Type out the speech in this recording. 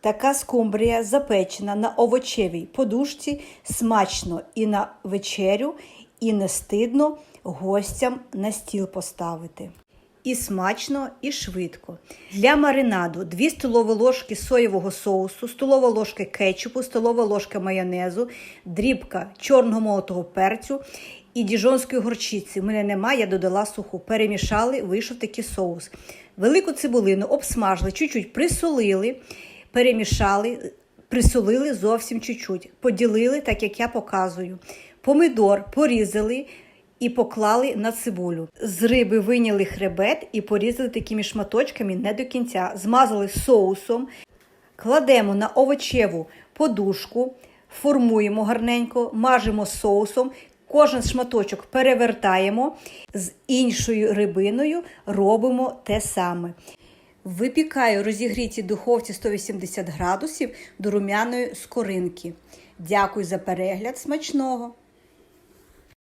Така скумбрія запечена на овочевій подушці смачно і на вечерю, і не стидно гостям на стіл поставити. І смачно, і швидко. Для маринаду 2 столові ложки соєвого соусу, столова ложка кетчупу, столова ложка майонезу, дрібка чорного молотого перцю і діжонської горчиці. У мене немає, я додала суху. Перемішали, вийшов такий соус. Велику цибулину обсмажили, чуть-чуть присолили, перемішали, присолили зовсім чуть-чуть. Поділили, так як я показую. Помидор порізали і поклали на цибулю. З риби виняли хребет і порізали такими шматочками не до кінця. Змазали соусом, кладемо на овочеву подушку, формуємо гарненько, мажемо соусом. Кожен шматочок перевертаємо з іншою рибиною, робимо те саме. Випікаю розігріті духовці 180 градусів до румяної скоринки. Дякую за перегляд смачного!